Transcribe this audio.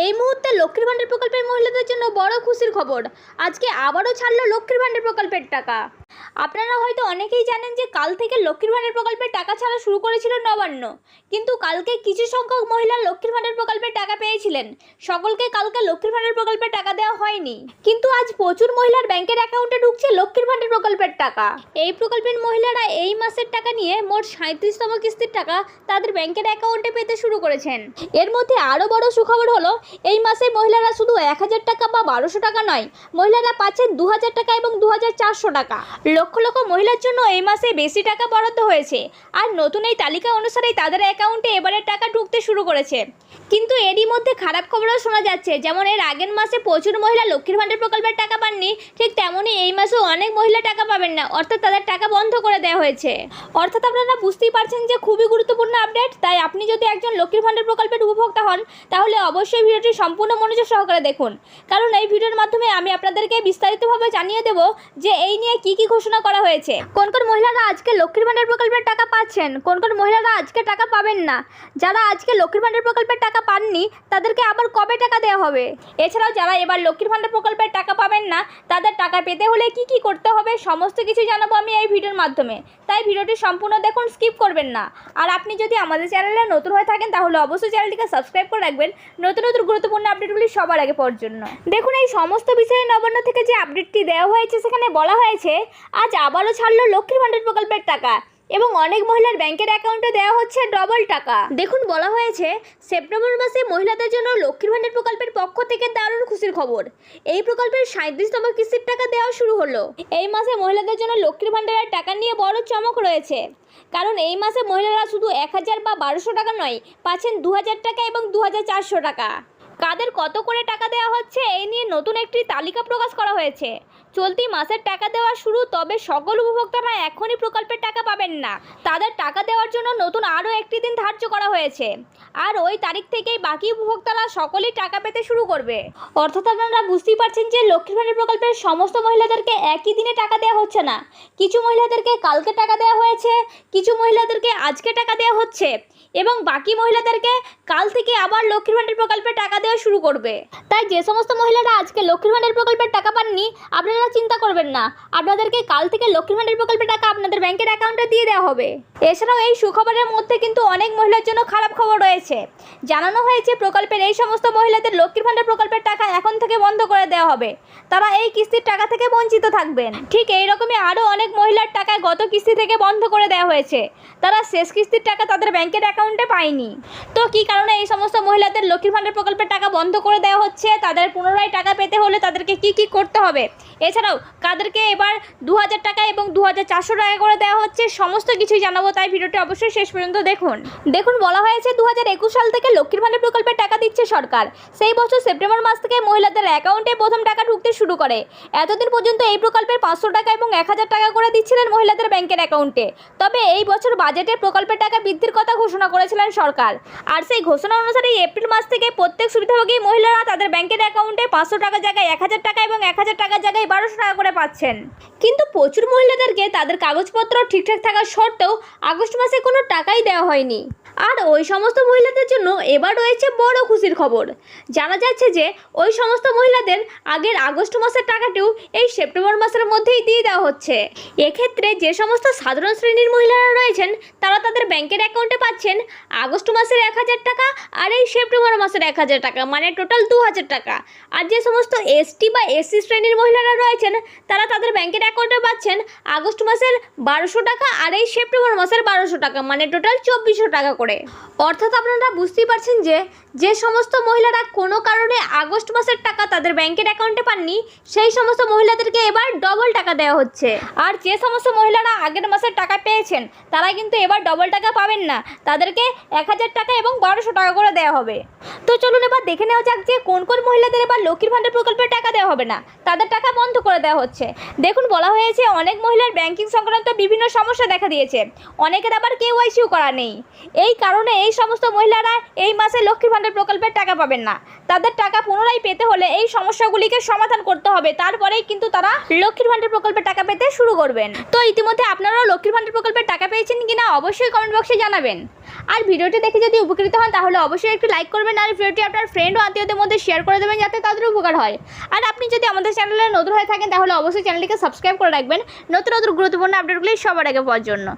এই মুহূর্তে লক্ষ্মীর ভাণ্ডার প্রকল্পের মহিলাদের জন্য বড় খুশির খবর। আজকে আবারও ছাড়লো লক্ষ্মীর ভাণ্ডার প্রকল্পের টাকা। আপনারা হয়তো অনেকেই জানেন যে কাল থেকে লক্ষ্মীর ভাণ্ডার প্রকল্পের টাকা ছাড়া শুরু করেছিল নবান্ন। কিন্তু কালকে কিছু সংখ্যক মহিলা লক্ষ্মীর ভাণ্ডার প্রকল্পের টাকা পেয়েছিলেন। সকলকে কালকে লক্ষ্মীর ভাণ্ডার প্রকল্পের টাকা দেওয়া হয়নি। কিন্তু আজ প্রচুর মহিলার ব্যাংকের অ্যাকাউন্টে ঢুকছে লক্ষ্মীর ভাণ্ডার প্রকল্পের টাকা। এই প্রকল্পের মহিলারা এই মাসের টাকা নিয়ে মোট সাঁত্রিশতম কিস্তির টাকা তাদের ব্যাংকের অ্যাকাউন্টে পেতে শুরু করেছেন। এর মধ্যে আরও বড় সুখবর হলো এই মাসে মহিলারা শুধু এক হাজার টাকা বা বারোশো টাকা নয়, মহিলারা পাচ্ছেন দু হাজার টাকা এবং দু হাজার চারশো টাকা। লক্ষ লক্ষ মহিলার জন্য এই মাসে বেশি টাকা বরাদ্দ হয়েছে। আর নতুন এই তালিকা অনুসারেই তাদের অ্যাকাউন্টে এবারের টাকা ঢুকতে শুরু করেছে। কিন্তু এরই মধ্যে খারাপ খবরও শোনা যাচ্ছে, যেমন এর আগের মাসে প্রচুর মহিলা লক্ষ্মীর ভাণ্ডার প্রকল্পের টাকা পাননি, ঠিক তেমনই এই মাসেও অনেক মহিলা টাকা পাবেন না, অর্থাৎ তাদের টাকা বন্ধ করে দেওয়া হয়েছে। অর্থাৎ আপনারা বুঝতেই পারছেন যে খুবই গুরুত্বপূর্ণ আপডেট, তাই আপনি যদি একজন লক্ষ্মীর ভাণ্ডার প্রকল্পের উপভোক্তা হন, তাহলে অবশ্যই ভিডিওটি সম্পূর্ণ মনোযোগ সহকারে দেখুন। কারণ এই ভিডিওর মাধ্যমে আমি আপনাদেরকে বিস্তারিতভাবে জানিয়ে দেব যে এই নিয়ে কি কি ঘোষণা করা হয়েছে। কোন কোন মহিলারা আজকে লক্ষ্মীর ভাণ্ডার প্রকল্পের টাকা পাচ্ছেন? কোন কোন মহিলারা আজকে টাকা পাবেন না? যারা আজকে লক্ষ্মীর ভাণ্ডার প্রকল্পের টাকা পাননি তাদেরকে আবার কবে টাকা দেওয়া হবে? এছাড়াও যারা এবার লক্ষ্মীর ভাণ্ডার প্রকল্পের টাকা পাবেন না তাদের টাকা পেতে হলে কি কি করতে হবে সমস্ত কিছু জানাব আমি এই ভিডিওর মাধ্যমে। তাই ভিডিওটি সম্পূর্ণ দেখুন স্কিপ করবেন না। আর আপনি যদি আমাদের চ্যানেলে নতুন হয়ে থাকেন তাহলে অবশ্যই চ্যানেলটিকে সাবস্ক্রাইব করে রাখবেন। নতুন নতুন গুরুত্বপূর্ণ আপডেটগুলি সবার আগে পাওয়ার জন্য। দেখুন, এই সমস্ত বিষয়ে নবান্ন থেকে যে আপডেটটি দেওয়া হয়েছে, সেখানে বলা হয়েছে, আজ আবারও ছাড়লো লক্ষ্মীর ভাণ্ডার প্রকল্পের টাকা। এবং অনেক মহিলার ব্যাংকের অ্যাকাউন্টে দেওয়া হচ্ছে ডবল টাকা। দেখুন, বলা হয়েছে, সেপ্টেম্বর মাসে মহিলাদের জন্য লক্ষ্মীর ভাণ্ডার প্রকল্পের পক্ষ থেকে দারুণ খুশির খবর। এই প্রকল্পের সাঁত্রিশতম কিস্তির টাকা দেওয়া শুরু হলো। এই মাসে মহিলাদের জন্য লক্ষ্মীর ভাণ্ডারের টাকা নিয়ে বড় চমক রয়েছে। কারণ এই মাসে মহিলারা শুধু এক হাজার বা বারোশো টাকা নয়, পাচ্ছেন দু হাজার টাকা এবং দু হাজার চারশো টাকা। কাদের কত করে টাকা দেওয়া হচ্ছে, এই নিয়ে নতুন একটি তালিকা প্রকাশ করা হয়েছে। চলতি মাসের টাকা দেওয়া শুরু, তবে সকল উপভোক্তারা এখনই প্রকল্পের টাকা পাবেন না। তাদের টাকা দেওয়ার জন্য নতুন আরও একটি দিন ধার্য করা হয়েছে। আর ওই তারিখ থেকেই বাকি উপভোক্তারা সকলেই টাকা পেতে শুরু করবে। অর্থাৎ আপনারা বুঝতেই পারছেন যে লক্ষ্মীর প্রকল্পের সমস্ত মহিলাদেরকে একই দিনে টাকা দেওয়া হচ্ছে না। কিছু মহিলাদেরকে কালকে টাকা দেওয়া হয়েছে, কিছু মহিলাদেরকে আজকে টাকা দেওয়া হচ্ছে এবং বাকি মহিলাদেরকে কাল থেকে আবার লক্ষ্মীর ভাণ্ডার প্রকল্পের টাকা দেওয়া শুরু করবে। তাই যে সমস্ত মহিলারা আজকে লক্ষ্মীর প্রকল্পের টাকা পাননি, আপনারা চিন্তা করবেন না। আপনাদেরকে কাল থেকে লক্ষ্মীর ভান্ডার প্রকল্পের টাকা আপনাদের ব্যাংকের অ্যাকাউন্টে দিয়ে দেওয়া হবে। এছাড়াও এই সুখবরের মধ্যে কিন্তু অনেক মহিলার জন্য খারাপ খবর রয়েছে। জানানো হয়েছে প্রকল্পের এই সমস্ত মহিলাদের লক্ষ্মীর ভাণ্ডার প্রকল্পের টাকা এখন থেকে বন্ধ করে দেওয়া হবে। তারা এই কিস্তির টাকা থেকে বঞ্চিত থাকবেন। ঠিক এই রকমই আরও অনেক মহিলার টাকা গত কিস্তি থেকে বন্ধ করে দেওয়া হয়েছে। তারা শেষ কিস্তির টাকা তাদের ব্যাংকের অ্যাকাউন্টে পায়নি। তো কী কারণে এই সমস্ত মহিলাদের লক্ষ্মীর ভাণ্ডার প্রকল্পের টাকা বন্ধ করে দেওয়া হচ্ছে? তাদের পুনরায় টাকা পেতে হলে তাদেরকে কি কি করতে হবে? এছাড়াও কাদেরকে এবার দু হাজার টাকা এবং দু হাজার চারশো টাকা করে দেওয়া হচ্ছে, সমস্ত কিছুই জানাব তাই ভিডিওটি অবশ্যই শেষ পর্যন্ত দেখুন। দেখুন, বলা হয়েছে দু হাজার একুশ সাল থেকে লক্ষ্মীর ভাণ্ডার প্রকল্পের টাকা দিচ্ছে সরকার। সেই বছর সেপ্টেম্বর মাস থেকে মহিলাদের অ্যাকাউন্টে প্রথম টাকা ঢুকতে শুরু করে। এতদিন পর্যন্ত এই প্রকল্পের পাঁচশো টাকা এবং এক হাজার টাকা করে দিচ্ছিলেন মহিলাদের ব্যাংকের অ্যাকাউন্টে। তবে এই বছর বাজেটে প্রকল্পের টাকা বৃদ্ধির কথা ঘোষণা করেছিলেন সরকার। আর সেই ঘোষণা অনুসারে এপ্রিল মাস থেকে প্রত্যেক সুবিধাভোগী মহিলারা তাদের ব্যাংকের অ্যাকাউন্টে পাঁচশো টাকা জায়গায় এক হাজার টাকা এবং এক হাজার টাকার জায়গায় বারোশো টাকা করে পাচ্ছেন। কিন্তু প্রচুর মহিলাদেরকে তাদের কাগজপত্র ঠিকঠাক থাকা সত্ত্বেও আগস্ট মাসে কোনো টাকাই দেওয়া হয়নি। আর ওই সমস্ত মহিলাদের জন্য এবার রয়েছে বড় খুশির খবর। জানা যাচ্ছে যে, ওই সমস্ত মহিলাদের আগের আগস্ট মাসের টাকাটিও এই সেপ্টেম্বর মাসের মধ্যেই দিয়ে দেওয়া হচ্ছে। এক্ষেত্রে যে সমস্ত সাধারণ শ্রেণির মহিলারা রয়েছেন, তারা তাদের ব্যাংকের অ্যাকাউন্টে পাচ্ছেন আগস্ট মাসের এক হাজার টাকা আর এই সেপ্টেম্বর মাসের এক হাজার টাকা মানে টোটাল দু হাজার টাকা। আর যে সমস্ত এসটি বা এসসি শ্রেণির মহিলারা রয়েছেন, তারা তাদের ব্যাংকের অ্যাকাউন্টে পাচ্ছেন আগস্ট মাসের বারোশো টাকা আর এই সেপ্টেম্বর মাসের বারোশো টাকা মানে টোটাল চব্বিশশো টাকা করে। অর্থাৎ আপনারা বুঝতেই পারছেন যে যে সমস্ত মহিলারা কোনো কারণে আগস্ট মাসের টাকা তাদের ব্যাংকের অ্যাকাউন্টে পাননি, সেই সমস্ত মহিলাদেরকে এবার ডবল টাকা দেওয়া হচ্ছে। আর যে সমস্ত মহিলারা আগের মাসের টাকা পেয়েছেন, তারা কিন্তু এবার ডবল টাকা পাবেন না। তাদেরকে এক হাজার টাকা এবং বারোশো টাকা করে দেওয়া হবে। তো চলুন এবার দেখে নেওয়া যাক যে, কোন কোন মহিলাদের এবার লক্ষ্মীর ভাণ্ডার প্রকল্পের টাকা দেওয়া হবে না। তাদের টাকা বন্ধ করে দেওয়া হচ্ছে। দেখুন, বলা হয়েছে, অনেক মহিলার ব্যাংকিং সংক্রান্ত বিভিন্ন সমস্যা দেখা দিয়েছে। অনেকের আবার কেওয়াইসিও করা নেই। এই কারণে এই সমস্ত মহিলারা এই মাসে লক্ষ্মীর ভাণ্ডার প্রকল্পের টাকা পাবেন না। তাদের টাকা পুনরায় পেতে হলে এই সমস্যাগুলিকে সমাধান করতে হবে। তারপরেই কিন্তু তারা লক্ষ্মীর ভাণ্ডার প্রকল্পের টাকা পেতে শুরু করবেন। তো ইতিমধ্যে আপনারাও লক্ষ্মীর ভাণ্ডার প্রকল্পের টাকা পেয়েছেন কিনা অবশ্যই কমেন্ট বক্সে জানাবেন। আর ভিডিওটি দেখে যদি উপকৃত হন, তাহলে অবশ্যই একটু লাইক করবেন আর ভিডিওটি আপনার ফ্রেন্ড ও আত্মীয়দের মধ্যে শেয়ার করে দেবেন যাতে তাদের উপকার হয়। আর আপনি যদি আমাদের চ্যানেলে নতুন হয়ে থাকেন, তাহলে অবশ্যই চ্যানেলটিকে সাবস্ক্রাইব করে রাখবেন। নতুন নতুন গুরুত্বপূর্ণ আপডেটগুলি সবার আগে পাওয়ার জন্য।